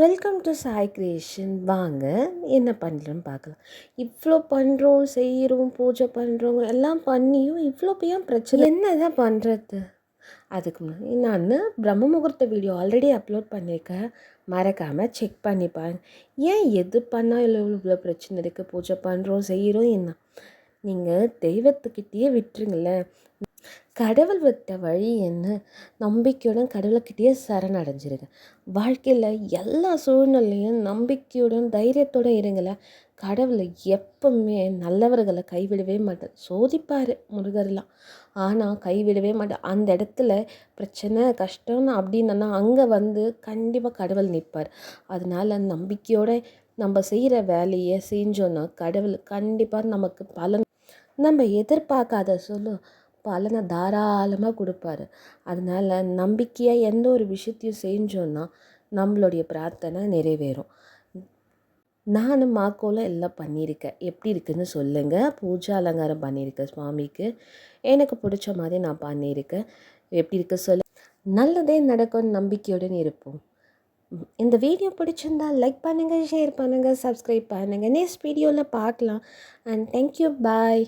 Welcome to Sai creation வாங்க என்ன பண்ணுறோன்னு பார்க்கலாம். இவ்வளோ பண்ணுறோம் செய்கிறோம் பூஜை பண்ணுறோம் எல்லாம் பண்ணியும் இவ்வளோ ஏன் பிரச்சனை. என்ன தான் பண்ணுறது அதுக்கு முன்னாடி நான் பிரம்ம முகூர்த்த வீடியோ ஆல்ரெடி அப்லோட் பண்ணியிருக்கேன் மறக்காமல் செக் பண்ணி பாருங்க. ஏன் எது பண்ணால் இவ்வளோ இவ்வளோ பிரச்சனை இருக்குது பூஜை பண்ணுறோம் செய்கிறோம் என்ன? நீங்கள் தெய்வத்துக்கிட்டேயே விட்டுருங்களேன். கடவுள் விட்ட வழி என்ன? நம்பிக்கையுடன் கடவுள்கிட்டயே சரணடைஞ்சிருங்க வாழ்க்கையில் எல்லா சூழ்நிலையும் நம்பிக்கையுடன் தைரியத்தோடு இருங்களேன் கடவுளை எப்பவுமே நல்லவர்களை கைவிடவே மாட்டார். சோதிப்பார் முருகர்லாம். ஆனால் கைவிடவே மாட்டார். அந்த இடத்துல பிரச்சனை கஷ்டம்னு அப்படின்னா அங்கே வந்து கண்டிப்பாக கடவுள் நிற்பார் அதனால் நம்பிக்கையோடு நம்ம செய்கிற வேலையை செஞ்சோன்னா கடவுள் கண்டிப்பாக நமக்கு பலன். நம்ம எதிர்பார்க்காத சொல்லும் பலனை தாராளமாக கொடுப்பாரு. அதனால் நம்பிக்கையாக எந்த ஒரு விஷயத்தையும் செஞ்சோன்னா நம்மளுடைய பிரார்த்தனை நிறைவேறும். நானும் மாக்கோலம் எல்லாம் பண்ணியிருக்கேன். எப்படி இருக்குதுன்னு சொல்லுங்கள் பூஜை அலங்காரம் பண்ணியிருக்கேன் சுவாமிக்கு. எனக்கு பிடிச்ச மாதிரி நான் பண்ணியிருக்கேன். எப்படி இருக்கு சொல்ல. நல்லதே நடக்கும் நம்பிக்கையுடன் இருப்போம். இந்த வீடியோ பிடிச்சிருந்தா லைக் பண்ணுங்கள் ஷேர் பண்ணுங்கள் சப்ஸ்கிரைப் பண்ணுங்கள் நெக்ஸ்ட் வீடியோவில் பார்க்கலாம். And thank you bye